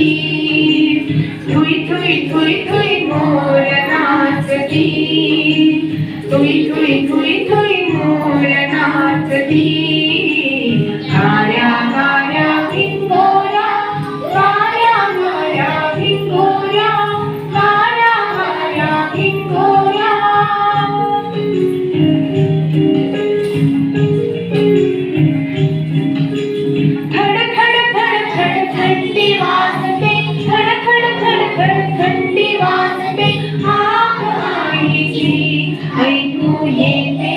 tui tui tui tui mora nachti tui tui tui tui tui tui tui tui mora nachti Amen.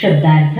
शब्दार्थ